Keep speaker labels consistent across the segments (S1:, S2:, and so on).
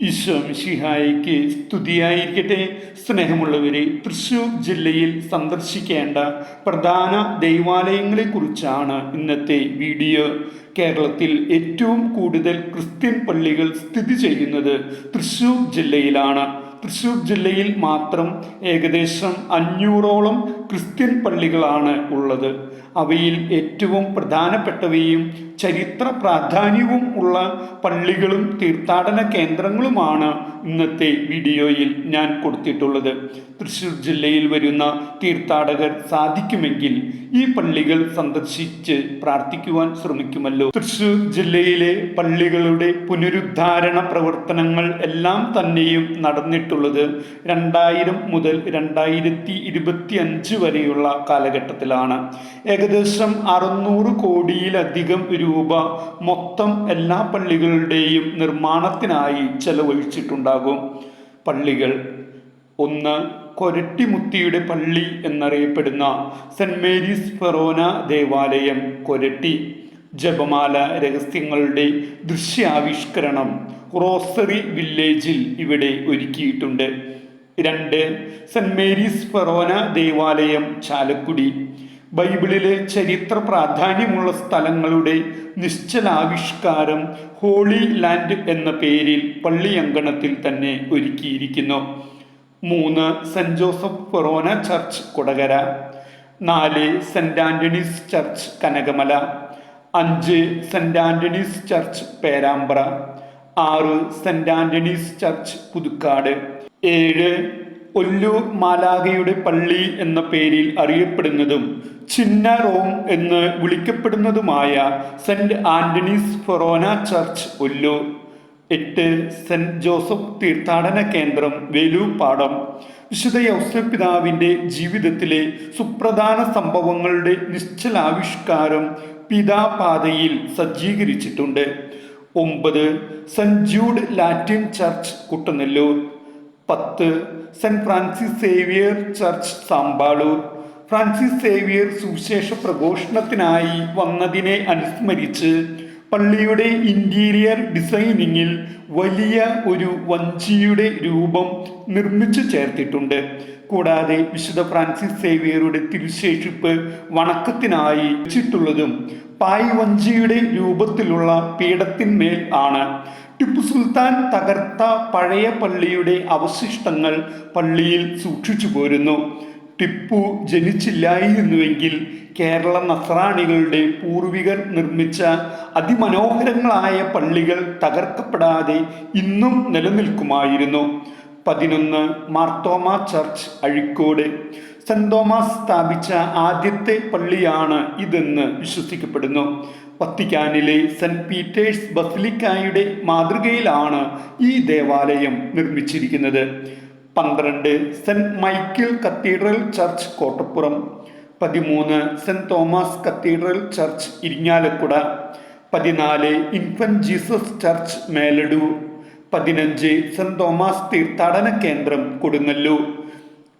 S1: ഈശോ മിശിഹായിക്ക് സ്തുതിയായിരിക്കട്ടെ. സ്നേഹമുള്ളവരെ തൃശ്ശൂർ ജില്ലയിൽ സന്ദർശിക്കേണ്ട പ്രധാന ദൈവാലയങ്ങളെക്കുറിച്ചാണ് ഇന്നത്തെ വീഡിയോ. കേരളത്തിൽ ഏറ്റവും കൂടുതൽ ക്രിസ്ത്യൻ പള്ളികൾ സ്ഥിതി ചെയ്യുന്നത് തൃശ്ശൂർ ജില്ലയിലാണ്. തൃശ്ശൂർ ജില്ലയിൽ മാത്രം ഏകദേശം അഞ്ഞൂറോളം ക്രിസ്ത്യൻ പള്ളികളാണ് ഉള്ളത്. അവയിൽ ഏറ്റവും പ്രധാനപ്പെട്ടവയും ചരിത്ര പ്രാധാന്യവും ഉള്ള പള്ളികളും തീർത്ഥാടന കേന്ദ്രങ്ങളുമാണ് ഇന്നത്തെ വീഡിയോയിൽ ഞാൻ കൊടുത്തിട്ടുള്ളത്. തൃശ്ശൂർ ജില്ലയിൽ വരുന്ന തീർത്ഥാടകർ സാധിക്കുമെങ്കിൽ ഈ പള്ളികൾ സന്ദർശിച്ച് പ്രാർത്ഥിക്കുവാൻ ശ്രമിക്കുമല്ലോ. തൃശ്ശൂർ ജില്ലയിലെ പള്ളികളുടെ പുനരുദ്ധാരണ പ്രവർത്തനങ്ങൾ എല്ലാം തന്നെയും നടന്നിട്ടുള്ളത് രണ്ടായിരം മുതൽ രണ്ടായിരത്തി ഇരുപത്തി അഞ്ച് വരെയുള്ള കാലഘട്ടത്തിലാണ്. ഏകദേശം അറുന്നൂറ് കോടിയിലധികം രൂപ മൊത്തം എല്ലാ പള്ളികളുടെയും നിർമ്മാണത്തിനായി ചെലവഴിച്ചിട്ടുണ്ടാകും. പള്ളികൾ. ഒന്ന് കൊരട്ടിമുത്തിയുടെ പള്ളി എന്നറിയപ്പെടുന്ന സെന്റ് മേരീസ് ഫെറോന ദേവാലയം കൊരട്ടി. ജപമാല രഹസ്യങ്ങളുടെ ദൃശ്യാവിഷ്കരണം റോസറി വില്ലേജിൽ ഇവിടെ ഒരുക്കിയിട്ടുണ്ട്. രണ്ട് സെന്റ് മേരീസ് ഫെറോന ദേവാലയം ചാലക്കുടി. ബൈബിളിലെ ചരിത്ര പ്രാധാന്യമുള്ള സ്ഥലങ്ങളുടെ നിശ്ചലാവിഷ്കാരം ഹോളി ലാൻഡ് എന്ന പേരിൽ പള്ളിയങ്കണത്തിൽ തന്നെ ഒരുക്കിയിരിക്കുന്നു. മൂന്ന് Saint Joseph Forane Church Kodakara. നാല് സെന്റ് ആന്റണീസ് ചർച്ച് കനകമല. അഞ്ച് സെന്റ് ആന്റണീസ് ചർച്ച് പേരാമ്പ്ര. ആറ് സെന്റ് ആന്റണീസ് ചർച്ച് പുതുക്കാട്. ഏഴ് ഒല്ലൂർ മാലാഖയുടെ പള്ളി എന്ന പേരിൽ അറിയപ്പെടുന്നതും ചിന്ന റോം എന്ന് വിളിക്കപ്പെടുന്നതുമായ Saint Antony's Forane Church Ollur എട്ട് സെന്റ് ജോസഫ് തീർത്ഥാടന കേന്ദ്രം വേലൂപ്പാടം വിശുദ്ധ യൗസപിതാവിന്റെ ജീവിതത്തിലെ സുപ്രധാന സംഭവങ്ങളുടെ നിശ്ചലാവിഷ്കാരം പിതാപാതയിൽ സജ്ജീകരിച്ചിട്ടുണ്ട്. ഒമ്പത് Saint Jude Latin Church Kuttanellur. പത്ത്. Saint Francis Xavier Church Sampaloor. Francis Xavier സുവിശേഷ പ്രഘോഷണത്തിനായി വന്നതിനെ അനുസ്മരിച്ച് പള്ളിയുടെ ഇന്റീരിയർ ഡിസൈനിങ്ങിൽ വലിയ ഒരു വഞ്ചിയുടെ രൂപം നിർമ്മിച്ചു ചേർത്തിട്ടുണ്ട്. കൂടാതെ വിശുദ്ധ ഫ്രാൻസിസ് സേവിയറുടെ തിരുശേഷിപ്പ് വണക്കത്തിനായി വെച്ചിട്ടുള്ളതും പായ് വഞ്ചിയുടെ രൂപത്തിലുള്ള പീഠത്തിന്മേൽ ആണ്. ടിപ്പു സുൽത്താൻ തകർത്ത പഴയ പള്ളിയുടെ അവശിഷ്ടങ്ങൾ പള്ളിയിൽ സൂക്ഷിച്ചു പോരുന്നു. ടിപ്പു ജനിച്ചില്ലായിരുന്നുവെങ്കിൽ കേരള നസ്രാണികളുടെ പൂർവികർ നിർമ്മിച്ച അതിമനോഹരങ്ങളായ പള്ളികൾ തകർക്കപ്പെടാതെ ഇന്നും നിലനിൽക്കുമായിരുന്നു. പതിനൊന്ന് Marthoma Church Azhikode. Saint Thomas സ്ഥാപിച്ച ആദ്യത്തെ പള്ളിയാണ് ഇതെന്ന് വിശ്വസിക്കപ്പെടുന്നു. വത്തിക്കാനിലെ സെന്റ് പീറ്റേഴ്സ് ബസിലിക്കായുടെ മാതൃകയിലാണ് ഈ ദേവാലയം നിർമ്മിച്ചിരിക്കുന്നത്. പന്ത്രണ്ട് Saint Michael Cathedral Church Kottappuram പതിമൂന്ന് Saint Thomas Cathedral Church Irinjalakuda പതിനാല് ഇൻഫന്റ് ജീസസ് ചർച്ച് മേലടൂർ പതിനഞ്ച് സെന്റ് തോമസ് തീർത്ഥാടന കേന്ദ്രം കൊടുങ്ങല്ലൂർ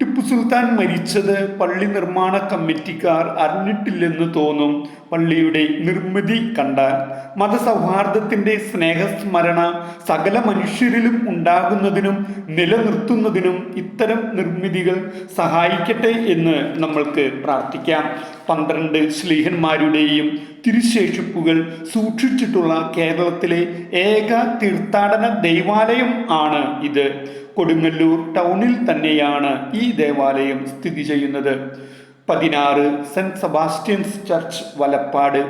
S1: ടിപ്പു സുൽത്താൻ മരിച്ചത് പള്ളി നിർമ്മാണ കമ്മിറ്റിക്കാർ അറിഞ്ഞിട്ടില്ലെന്ന് തോന്നും പള്ളിയുടെ നിർമ്മിതി കണ്ടാൽ. മതസൗഹാർദ്ദത്തിന്റെ സ്നേഹസ്മരണ സകല മനുഷ്യരിലും ഉണ്ടാകുന്നതിനും നിലനിർത്തുന്നതിനും ഇത്തരം നിർമ്മിതികൾ സഹായിക്കട്ടെ എന്ന് നമ്മൾക്ക് പ്രാർത്ഥിക്കാം. പന്ത്രണ്ട് ശ്ലീഹന്മാരുടെയും തിരുശേഷിപ്പുകൾ സൂക്ഷിച്ചിട്ടുള്ള കേരളത്തിലെ ഏക തീർത്ഥാടന ദൈവാലയം ആണ് ഇത്. കൊടുങ്ങല്ലൂർ ടൗണിൽ തന്നെയാണ് ഈ ദേവാലയം സ്ഥിതി ചെയ്യുന്നത്. പതിനാറ് സെന്റ് സെബാസ്റ്റ്യൻസ് ചർച്ച് വലപ്പാട്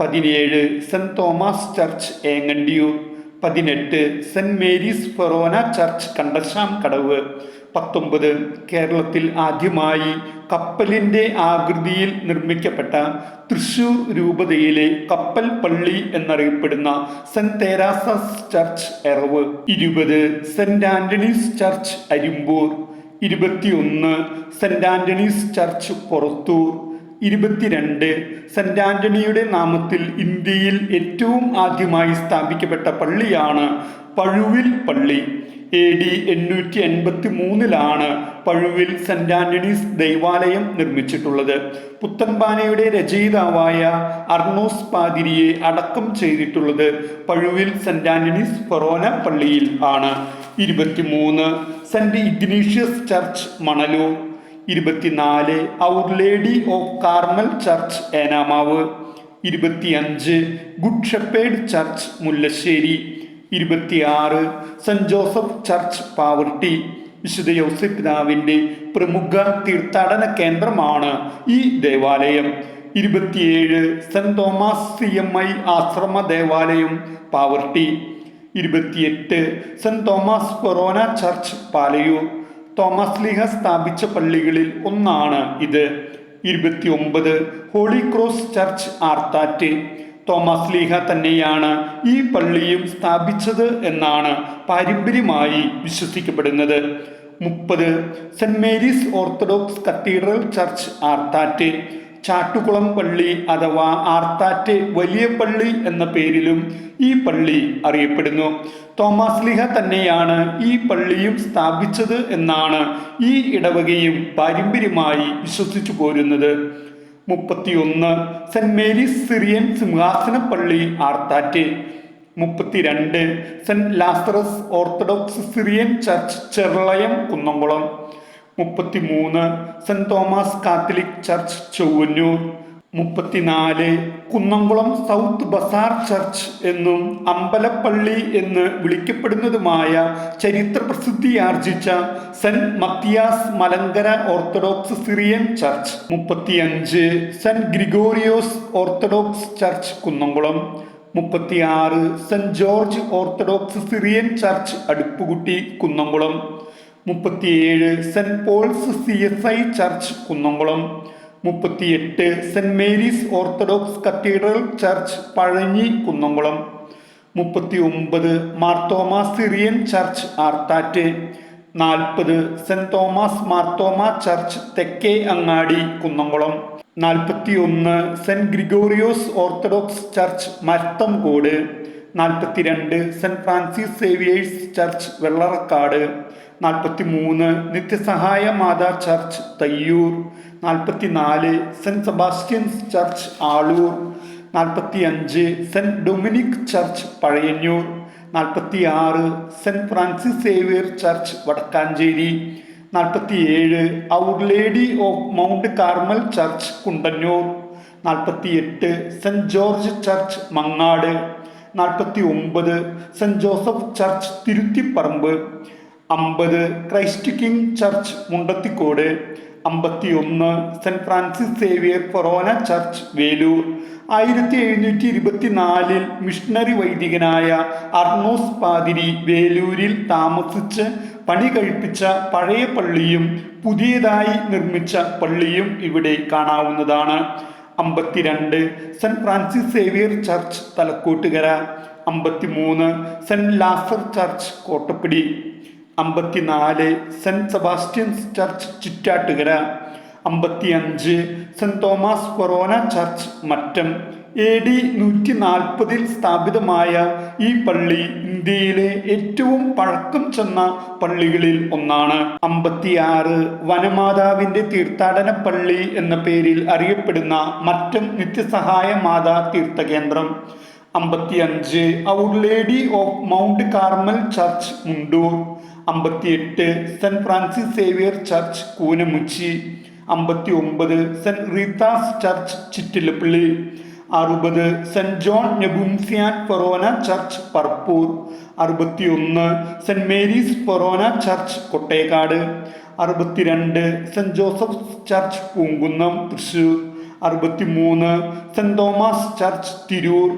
S1: പതിനേഴ് സെന്റ് തോമസ് ചർച്ച് ഏങ്ങണ്ടിയൂർ പതിനെട്ട് Saint Mary's Forane Church Kandassankadavu പത്തൊമ്പത് കേരളത്തിൽ ആദ്യമായി കപ്പലിന്റെ ആകൃതിയിൽ നിർമ്മിക്കപ്പെട്ട തൃശൂർ രൂപതയിലെ കപ്പൽ പള്ളി എന്നറിയപ്പെടുന്ന സെന്റ് തേരാസസ് ചർച്ച് എറവ് ഇരുപത് സെന്റ് ആന്റണീസ് ചർച്ച് അരിമ്പൂർ ഇരുപത്തിയൊന്ന് സെന്റ് ആന്റണീസ് ചർച്ച് പുറത്തൂർ ഇരുപത്തിരണ്ട് സെന്റ് ആന്റണിയുടെ നാമത്തിൽ ഇന്ത്യയിൽ ഏറ്റവും ആദ്യമായി സ്ഥാപിക്കപ്പെട്ട പള്ളിയാണ് പഴുവിൽ പള്ളി. എ ഡി എണ്ണൂറ്റി എൺപത്തി മൂന്നിലാണ് പഴുവിൽ സെന്റ് ആന്റണീസ് ദൈവാലയം നിർമ്മിച്ചിട്ടുള്ളത്. പുത്തൻപാനയുടെ രചയിതാവായ അർണോസ് പാതിരിയെ അടക്കം ചെയ്തിട്ടുള്ളത് പഴുവിൽ സെന്റ് ആന്റണീസ് ഫൊറോന പള്ളിയിൽ ആണ്. ഇരുപത്തിമൂന്ന് സെന്റ് ഇഗ്നീഷ്യസ് ചർച്ച് മണലൂർ. ഇരുപത്തിനാല് Our Lady of Carmel Church Enamavu. ഇരുപത്തിയഞ്ച് ഗുഡ് ഷെപ്പേഡ് ചർച്ച് മുല്ലശ്ശേരി. ഇരുപത്തിയാറ് സെന്റ് ജോസഫ് ചർച്ച് പാവർട്ടി. വിശുദ്ധ യോസഫ് പിതാവിന്റെ പ്രമുഖ തീർത്ഥാടന കേന്ദ്രമാണ് ഈ ദേവാലയം. ഇരുപത്തിയേഴ് Saint Thomas C M I ആശ്രമ ദേവാലയം പാവർട്ടി. ഇരുപത്തിയെട്ട് Saint Thomas Forane Church Palayur. Thomas ലീഹ സ്ഥാപിച്ച പള്ളികളിൽ ഒന്നാണ് ഇത്. ഇരുപത്തി ഒമ്പത് Holy Cross Church Arthat. Thomas ലീഹ തന്നെയാണ് ഈ പള്ളിയും സ്ഥാപിച്ചത് എന്നാണ് പാരമ്പര്യമായി വിശ്വസിക്കപ്പെടുന്നത്. മുപ്പത് Saint Mary's Orthodox Cathedral Church Arthat. Chattukulam പള്ളി അഥവാ ആർത്താറ്റ് വലിയ പള്ളി എന്ന പേരിലും ഈ പള്ളി അറിയപ്പെടുന്നു. തോമസ് ലിഹ തന്നെയാണ് ഈ പള്ളിയും സ്ഥാപിച്ചത് എന്നാണ് ഈ ഇടവകയും പാരമ്പര്യമായി വിശ്വസിച്ചു പോരുന്നത്. മുപ്പത്തിയൊന്ന് സെന്റ് മേരീസ് സിറിയൻ സിംഹാസന പള്ളി ആർത്താറ്റ് മുപ്പത്തിരണ്ട് Saint Lazarus Orthodox Syrian Church Cherulayam Kunnamkulam മുപ്പത്തിമൂന്ന് Saint Thomas Catholic Church Chowwannur മുപ്പത്തിനാല് കുന്നംകുളം സൗത്ത് ബസാർ ചർച്ച് എന്നും അമ്പലപ്പള്ളി എന്ന് വിളിക്കപ്പെടുന്നതുമായ ചരിത്ര പ്രസിദ്ധിയാർജിച്ച Saint Matthias Malankara Orthodox Syrian Church. മുപ്പത്തിയഞ്ച് Saint Gregorios Orthodox Church Kunnamkulam. മുപ്പത്തിയാറ് Saint George Orthodox Syrian Church Aduppukutty Kunnamkulam. മുപ്പത്തിയേഴ് Saint Paul's C S I Church Kunnamkulam. മുപ്പത്തിയെട്ട് Saint Mary's Orthodox Cathedral Church Pazhanji Kunnamkulam. മുപ്പത്തി ഒമ്പത് Marthoma Syrian church Arthat. നാൽപ്പത് saint Thomas Marthoma church തെക്കേ അങ്ങാടി കുന്നംകുളം. നാൽപ്പത്തി ഒന്ന് Saint Gregorios Orthodox Church Marathamcode. നാൽപ്പത്തിരണ്ട് Saint Francis Xavier's Church Vellarakkad. നാൽപ്പത്തി മൂന്ന് നിത്യസഹായ മാതാ ചർച്ച് തയ്യൂർ നാൽപ്പത്തി നാല് സെന്റ് സെബാസ്റ്റ്യൻസ് ചർച്ച് ആളൂർ നാൽപ്പത്തി അഞ്ച് സെന്റ് ഡൊമിനിക് ചർച്ച് പഴയന്നൂർ നാൽപ്പത്തി ആറ് Saint Francis Xavier Church Wadakkanchery നാൽപ്പത്തിയേഴ് Our Lady of Mount Carmel Church Kundannoor നാൽപ്പത്തിയെട്ട് സെന്റ് ജോർജ് ചർച്ച് മങ്ങാട് നാൽപ്പത്തി ഒമ്പത് സെന്റ് ജോസഫ് ചർച്ച് തിരുത്തിപ്പറമ്പ് അമ്പത് ക്രൈസ്റ്റ് കിങ് ചർച്ച് മുണ്ടത്തിക്കോട്. അമ്പത്തി ഒന്ന് Saint Francis Xavier Forane Church Velur. ആയിരത്തി എഴുന്നൂറ്റി ഇരുപത്തിനാലിൽ മിഷണറി വൈദികനായ അർണോസ് പാതിരി വേലൂരിൽ താമസിച്ച് പണി കഴിപ്പിച്ച പഴയ പള്ളിയും പുതിയതായി നിർമ്മിച്ച പള്ളിയും ഇവിടെ കാണാവുന്നതാണ്. അമ്പത്തിരണ്ട് saint Francis Xavier church Thalakottukara. അമ്പത്തിമൂന്ന് സെന്റ് ലാസർ ചർച്ച് കോട്ടപ്പിടി. അമ്പത്തിനാല് saint Sebastian's church Chittattukara അമ്പത്തിയഞ്ച് Saint Thomas Forane Church Mattom. A D നൂറ്റി നാൽപ്പതിൽ സ്ഥാപിതമായ ഈ പള്ളി ഇന്ത്യയിലെ ഏറ്റവും പഴക്കം ചെന്ന പള്ളികളിൽ ഒന്നാണ്. അമ്പത്തിയാറ് വനമാതാവിന്റെ തീർത്ഥാടന പള്ളി എന്ന പേരിൽ അറിയപ്പെടുന്ന മറ്റം നിത്യസഹായ മാതാ തീർത്ഥകേന്ദ്രം. അമ്പത്തിയഞ്ച് Our Lady of Mount Carmel Church Mundur. അമ്പത്തിയെട്ട് Saint Francis Xavier Church Koonammoochi അമ്പത്തി ഒമ്പത് സെന്റ് റീത്താസ് ചർച്ച് ചിറ്റിലപ്പള്ളി അറുപത് Saint John Nepomucene Forane Church Parappur അറുപത്തിയൊന്ന് Saint Mary's Forane Church Kottekad അറുപത്തിരണ്ട് Saint Joseph Church Poonkunnam Thrissur അറുപത്തിമൂന്ന് saint Thomas church Tirur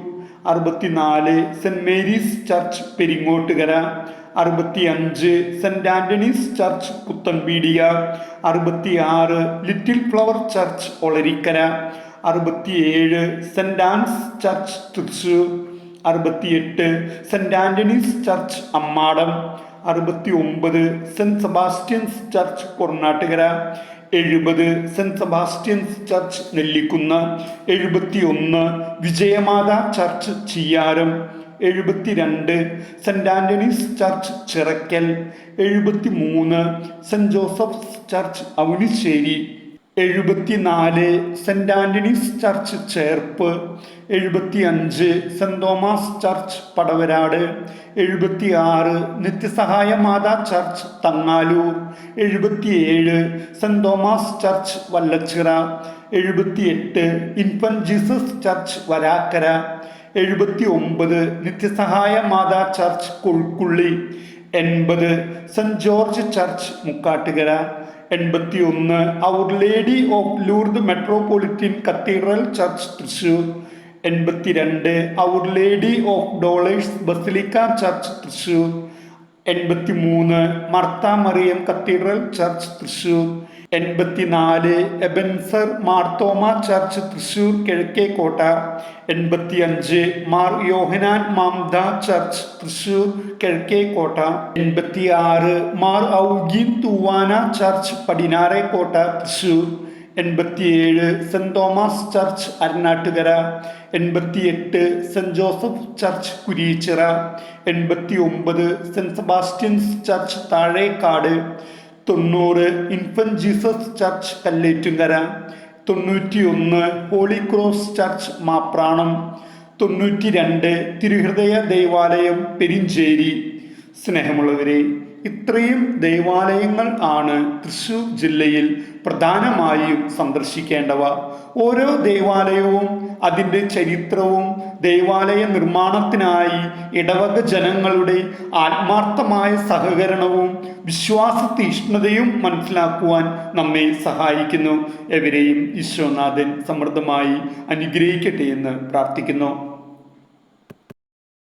S1: അറുപത്തിനാല് saint Mary's church Peringottukara അറുപത്തിയഞ്ച് saint Antony's church Puthenpeedika. അറുപത്തിയാറ് little flower church Olarikkara. അറുപത്തിയേഴ് saint Ans church Thrissur അറുപത്തിയെട്ട് saint Antony's church Ammadam. അറുപത്തി ഒമ്പത് സെന്റ് സെബാസ്റ്റ്യൻസ് ചർച്ച് കൊർണാട്ടുകര. എഴുപത് സെന്റ് സെബാസ്റ്റ്യൻസ് ചർച്ച് നെല്ലിക്കുന്ന്. എഴുപത്തി ഒന്ന് വിജയമാത ചർച്ച് ചിയാരം. എഴുപത്തിരണ്ട്. Saint Antony's Church Chirakkal. എഴുപത്തി മൂന്ന് സെന്റ് ജോസഫ്സ് ചർച്ച് അവനിശ്ശേരി എഴുപത്തിനാല്. Saint Antony's Church Cherpu. എഴുപത്തി അഞ്ച് സെന്റ് തോമസ് ചർച്ച് പടവരാട്. എഴുപത്തി ആറ് നിത്യസഹായ മാതാ ചർച്ച് തങ്ങാലൂർ. എഴുപത്തിയേഴ്. Saint Thomas Church Vallachira. എഴുപത്തിയെട്ട്. Infant Jesus Church Varakkara. എഴുപത്തി ഒമ്പത് നിത്യസഹായ മാതാ ചർച്ച് കൊൽക്കുള്ളി എൺപത് സെന്റ് ജോർജ് ചർച്ച് മുക്കാട്ടുകര. എൺപത്തി ഒന്ന് Our Lady of Lourdes Metropolitan Cathedral Church Thrissur എൺപത്തിരണ്ട് Our Lady of Dolours Basilica Church Thrissur എൺപത്തി മൂന്ന് മർത്ത മറിയം കത്തീഡ്രൽ ചർച്ച് തൃശൂർ എൺപത്തിനാല് എബൻസർ മാർത്തോമ ചർച്ച് തൃശൂർ കിഴക്കേക്കോട്ട എൺപത്തി അഞ്ച് മാർ യോഹനാൻ മാംദ ചർച്ച് തൃശൂർ കിഴക്കേക്കോട്ട എൺപത്തി ആറ് മാർ ഔഗീൻ തൂവാന ചർച്ച് പടിഞ്ഞാറേക്കോട്ട തൃശൂർ എൺപത്തിയേഴ് സെന്റ് തോമസ് ചർച്ച് അരനാട്ടുകര. എൺപത്തിയെട്ട് സെന്റ് ജോസഫ് ചർച്ച് കുരീച്ചിറ എൺപത്തി ഒമ്പത് സെന്റ് സെബാസ്റ്റ്യൻസ് ചർച്ച് താഴേക്കാട്. തൊണ്ണൂറ് ഇൻഫൻ ജീസസ് ചർച്ച് കല്ലേറ്റുങ്കര. തൊണ്ണൂറ്റിയൊന്ന് ഹോളി ക്രോസ് ചർച്ച് മാപ്രാണം. തൊണ്ണൂറ്റി രണ്ട് തിരുഹൃദയ ദേവാലയം പെരിഞ്ചേരി. സ്നേഹമുള്ളവരെ ഇത്രയും ദേവാലയങ്ങൾ ആണ് തൃശൂർ ജില്ലയിൽ പ്രധാനമായും സന്ദർശിക്കേണ്ടവ. ഓരോ ദേവാലയവും അതിന്റെ ചരിത്രവും ദേവാലയ നിർമ്മാണത്തിനായി ഇടവക ജനങ്ങളുടെ ആത്മാർത്ഥമായ സഹകരണവും വിശ്വാസ തീഷ്ണതയും മനസ്സിലാക്കുവാൻ നമ്മെ സഹായിക്കുന്നു. എവരെയും ഈശ്വനാഥൻ സമൃദ്ധമായി അനുഗ്രഹിക്കട്ടെ എന്ന് പ്രാർത്ഥിക്കുന്നു.